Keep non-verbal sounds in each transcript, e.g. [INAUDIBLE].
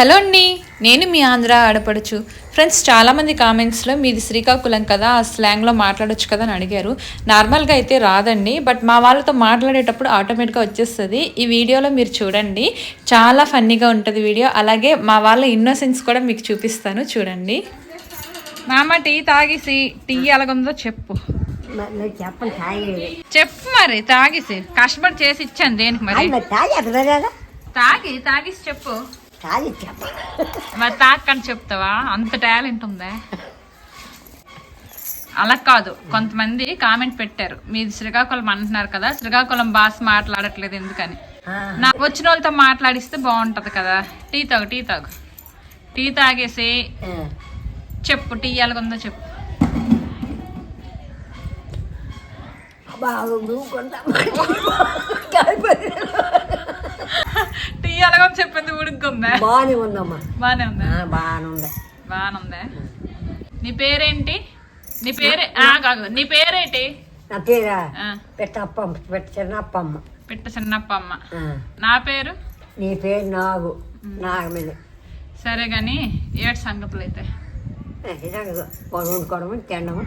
Hello అండి నేను మీ ఆంధ్ర ఆడపడుచు. ఫ్రెండ్స్ చాలామంది కామెంట్స్లో మీది శ్రీకాకుళం కదా ఆ స్లాంగ్లో మాట్లాడొచ్చు కదా అని అడిగారు. నార్మల్గా అయితే రాదండి బట్ మా వాళ్ళతో మాట్లాడేటప్పుడు ఆటోమేటిక్గా వచ్చేస్తుంది. ఈ వీడియోలో మీరు చూడండి. చాలా ఫన్నీగా ఉంటుంది వీడియో. అలాగే మా వాళ్ళ ఇన్నోసెన్స్ కూడా మీకు చూపిస్తాను చూడండి. మామ టీ తాగేసి టీ ఎలాగుందో చెప్పు. చెప్పు మరి తాగేసి. కష్టపడి చేసి ఇచ్చాను దేనికి మరి? తాగి తాగేసి చెప్పు. తాగి మరి తాకని చెప్తావా? అంత టాలెంట్ ఉందా. అలా కాదు. కొంతమంది కామెంట్ పెట్టారు. మీది శ్రీకాకుళం అంటున్నారు కదా శ్రీకాకుళం భాష మాట్లాడట్లేదు ఎందుకని. నా వచ్చిన వాళ్ళతో మాట్లాడిస్తే బాగుంటది కదా. టీ తాగు టీ తాగు. టీ తాగేసి చెప్పు టీ ఎలాగుందో చెప్పు. కొంత టీ ఎలాగో చెప్పింది ఉడుకుందా బాగానే ఉందమ్మా. బానే ఉందా? బాగానే ఉంది? బానే ఉందా? నీ పేరేంటి? నీ పేరే ఆ, కాదు. నీ పేరేంటి? నా పేరా? పెట్టప్పమ్మ పెట్ట చిన్నప్పమ్మ. పిట్ట చిన్నప్పమ్మ. నా పేరు? నీ పేరు నాగు. నాగమల్లి సరే గాని ఏడు సంగతులు అయితే ఇలాగ వండుకోవడం తినడం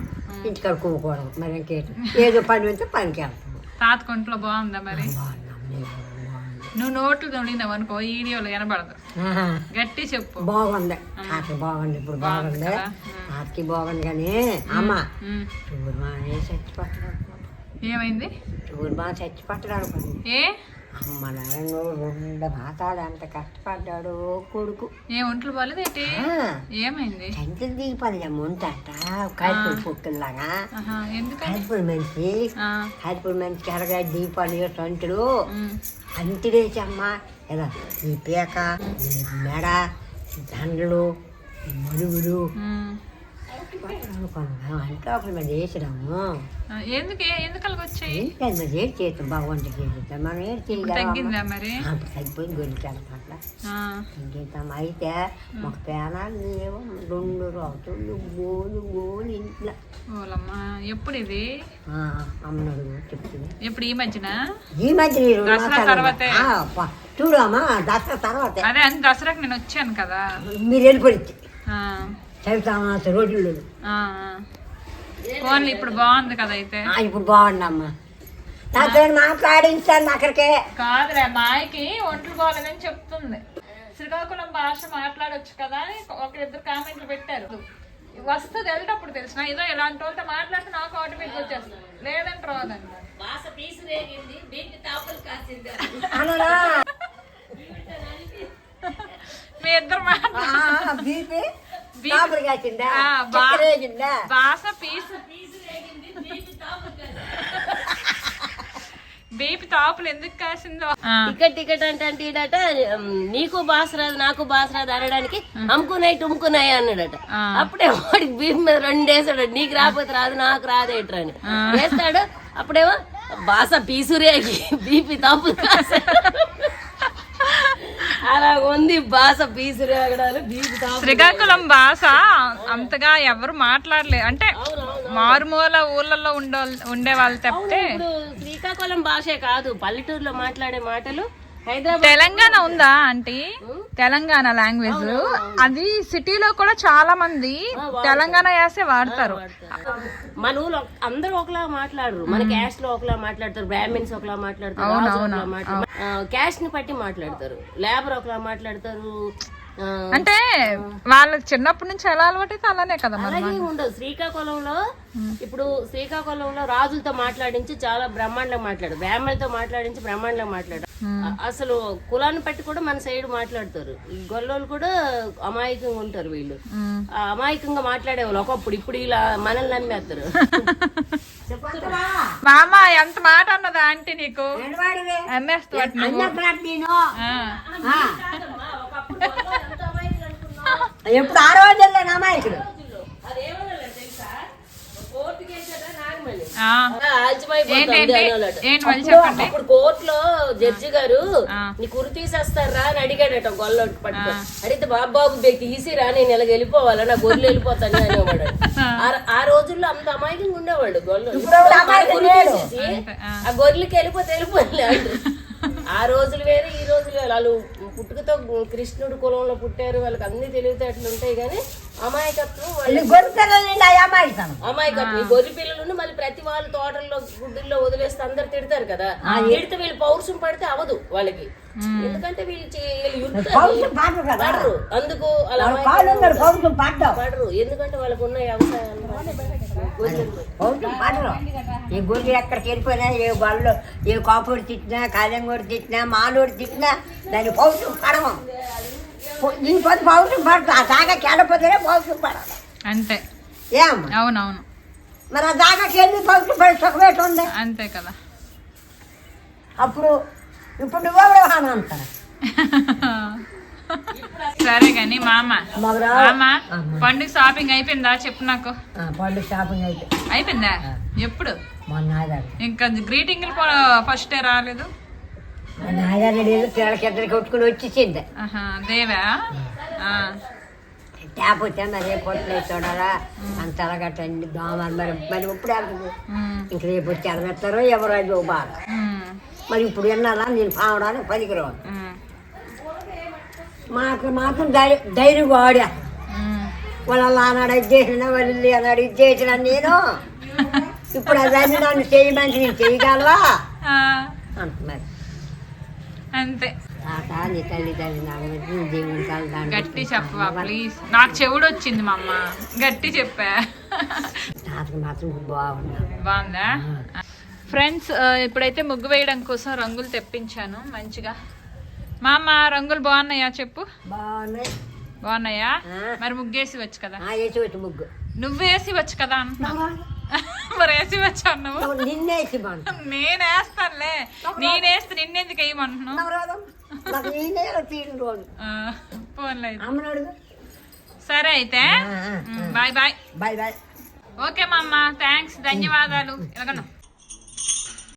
ఇంటికాడ కుమ్ముకోవడం మరి ఇంకేంటి? ఏదో పని ఉంటే పనికి వెళ్తాము. తాత కొంట్లో బాగుందా మరి. నువ్వు నోట్లు తొడిగినావు అనుకో వీడియోలో వినబడదు ఆహా. గట్టి చెప్పు. బాగుంది. తాతకి బాగుంది ఇప్పుడు బాగుంది? తాతకి బాగుంది కానీ అమ్మ ఉమ్. చూడు మా చచ్చి పట్టడం ఏమైంది? చూడు మా చచ్చి పట్టడం ఏ? అమ్మ నాన్న రెండు మాతాడు అంత కష్టపడ్డాడు కొడుకు. ఏ ఒంట్లు బాలేదేంటి? ఆ, ఏమైంది? సంచులు దిగిపోయి ముంటట కాయపూడి ఎందుకని? కాయపూడి మనిషి కాయపూడి మనిషికి ఎరగా దీపాలు సంచులు ఉమ్. అంతిడేసమ్మ ఇలా ఈ పీక మెడ దండలు ఈ వేసినాము ఆ, ఎందుకు? ఎందుకు అలాగ వచ్చాయి? మరి ఏడు చేస్తాం ఏడు చేస్తాం మనం ఏడు తగ్గిందా మరి? అప్పుడు తగ్గిపోయింది గొలికి అట్లా. అయితే మాకు పేనాలు లేవు. రెండు రోజులు గోలు గోలు ఇంట్లో. ఓలమ్మా ఎప్పుడు ఇది? ఆ, అమ్మనడు చెప్తుంది ఎప్పుడు ఈ మధ్యన? ఈ మధ్య ఈ రెండు దసరా మాసాలు తర్వాతే. ఆ, ప- చూడు అమ్మా దసరా తర్వాత. అదే అని దసరాకి నేను వచ్చాను కదా. మీరు వెళ్ళిపోయింది చదువుతామా రోజులు. ఫోన్లు ఇప్పుడు బాగుంది కదా అయితే. ఆ, ఇప్పుడు బాగుండమ్మా నాతో మాట్లాడించాను అక్కడికే. కాదులే మాయకి ఒంట్లు బాగాలేదని చెప్తుంది. శ్రీకాకుళం భాష మాట్లాడొచ్చు కదా అని ఒక ఇద్దరు కామెంట్లు పెట్టారు. వస్తుంది వెళ్ళేటప్పుడు తెలిసిన ఏదో ఇలాంటి వాళ్ళతో మాట్లాడితే నాకు ఆటోమేటిక్ వచ్చేస్తుంది. లేదంటే రాదండి. అనరా మీ ఇద్దరు మాట్లా బీపీ బీపీ. లోపలి కాచిందా పీసు బీపీ తాపులు ఎందుకు కాసిందో? టికెట్ టికెట్ అంటే అంటే ఈడట నీకు బాస్ రాదు నాకు బాస్ రాదు అనడానికి అమ్ముకున్నాయి టుమ్ముకున్నాయి అన్నాడట. అప్పుడే వాడికి బీప్ మీద రెండు వేసాడు. నీకు రాకపోతే రాదు నాకు రాదేట్రా అని. వేస్తాడు అప్పుడేమో బాస పీసురేగి బీపీ తాపు అలా ఉంది బాస పీసురేగడాలు బీపీ తాపు శ్రీకాకుళం భాష అంతగా ఎవరు మాట్లాడలేదు అంటే మారుమూల ఊర్లలో ఉండే వాళ్ళు తప్పితే శ్రీకాకుళం భాషే కాదు. పల్లెటూరులో మాట్లాడే మాటలు తెలంగాణ ఉందా ఆంటీ? తెలంగాణ లాంగ్వేజ్. అది సిటీలో కూడా చాలా మంది తెలంగాణ యాసే వాడతారు. మన ఊళ్ళో అందరూ ఒకలా మాట్లాడరు. మన క్యాస్ట్లో ఒకలా మాట్లాడతారు. బ్రాహ్మిన్స్ ఒకలా మాట్లాడతారు. క్యాస్ట్ని బట్టి మాట్లాడతారు. లేబర్ ఒకలా మాట్లాడతారు. అంటే వాళ్ళకి చిన్నప్పటి నుంచి ఎలా అలవాటు అయితే అలానే కదా అలాగే ఉండదు. శ్రీకాకుళంలో ఇప్పుడు శ్రీకాకుళంలో రాజులతో మాట్లాడించి చాలా బ్రహ్మాండంగా మాట్లాడు బ్రాహ్మణులతో మాట్లాడించి బ్రహ్మాండంగా మాట్లాడు అసలు కులాన్ని బట్టి కూడా మన సైడ్ మాట్లాడతారు. ఈ గొల్లోళ్ళు కూడా అమాయకంగా ఉంటారు వీళ్ళు. ఆ అమాయకంగా మాట్లాడేవాళ్ళు ఒకప్పుడు ఇప్పుడు ఇలా మనల్ని నమ్మేస్తారు. మామ ఎంత మాట అన్నదా ఆంటీ నీకు. ఎప్పుడు ఆ రోజుల్లో అమాయకుడు చెప్పండి? అప్పుడు కోర్టులో జడ్జి గారు. నీ కురు తీసేస్తారా? అని అడిగాడట గొల్లోటి పట్టుకో అడిగితే బాబాబు తీసిరా నేను ఇలాగ వెళ్ళిపోవాలా? నా గొర్రెలు వెళ్ళిపోతాను అనేవాడు. ఆ- ఆ రోజుల్లో అంత అమాయకంగా ఉండేవాడు గొల్లు. తీసేసి ఆ. గొర్రెలకి వెళ్ళిపోతే వెళ్ళిపోలే. ఆ రోజులు వేరే ఈ రోజులు వేరే. వాళ్ళు పుట్టుకతో కృష్ణుడు కులంలో పుట్టారు వాళ్ళకి అన్ని తెలివితేటలు ఉంటాయి కానీ అమాయకత్వం అమాయకత్వం. ఈ గొర్రె పిల్లలను మళ్ళీ ప్రతి వాళ్ళు తోటల్లో గుడ్డుల్లో వదిలేస్తే అందరు తిడతారు కదా. తిడితే వీళ్ళు పౌరుషం పడితే అవదు వాళ్ళకి. ఎందుకంటే వీళ్ళు పాడరు అందుకు అలా పడరు ఎందుకంటే వాళ్ళకు ఉన్న వ్యవసాయం ఈ గొర్రెలు ఎక్కడికి వెళ్ళిపోయినా ఏ వాళ్ళు ఏ కాపుడు తిట్టినా కాళంగోడు తిట్టినా మాలోడు తిట్టినా దాని పౌరుషం పడము. ఈ పది పౌరుషం పడదు. ఆ దాకా కేడపోతేనే పౌరుషం పడాలి అంతే. ఏం అవునవును. మరి ఆ దాకాకి వెళ్ళి పౌరుషం పడి సుఖమేట ఉంది? అంతే కదా. అప్పుడు ఇప్పుడు అని అంటారు? [LAUGHS] సరే కానీ మామ మామ పండుగ షాపింగ్ అయిపోయిందా? చెప్పు నాకు. పళ్ళు షాపింగ్ అయితే అయిపోయిందా? ఎప్పుడు? ఇంకా గ్రీటింగ్ ఫస్ట్ రాలేదు? కొట్టుకుని వచ్చేసింది. దేవా ట్యాప్ వచ్చా మరి రేపు చూడాలా? అంత అలాగట్టండి దోమలు మరి మరి ఇప్పుడు వెళ్తుంది ఇంక రేపు వచ్చి ఎడబెడతారో ఎవరో అది బాగా మరి ఇప్పుడు విన్నారా నేను పావడానికి పనికిరావు ఉమ్, మాకు మాత్రం ధైర్యం ధైర్యం వాడా. వాళ్ళు అలా అన్నాడు ఇది చేసిన వాళ్ళు అన్నాడు ఇది చేసిన నేను. ఇప్పుడు అదన్నీ నన్ను చేయమంటే నేను చేయగలవా? అంటున్నారు అంతే. నీ నాకు దేవుని గట్టి చెప్పవా ప్లీజ్ నాకు చెవుడు వచ్చింది మా అమ్మ. గట్టి చెప్పా. తాతకి మాత్రం బాగున్నా. బాగుందా? ఫ్రెండ్స్ ఇప్పుడైతే ముగ్గు వేయడం కోసం రంగులు తెప్పించాను మంచిగా. మా అమ్మ రంగులు బాగున్నాయా చెప్పు? బాగున్నాయి. మరి ముగ్గేసి వచ్చు కదా. ఆ వేసి వచ్చి ముగ్గు. నువ్వు వేసి వచ్చు కదా అంటున్నా [LAUGHS] మరి వేసి వచ్చు అన్నావు? నువ్వు నేను వేస్తానులే. నిన్నెందుకు వేయమంటున్నావు నేనే అయితే. అమ్మని అడుగు. సరే అయితే. Bye bye. Bye bye. Okay మా అమ్మ థ్యాంక్స్ ధన్యవాదాలు. ఎలాగను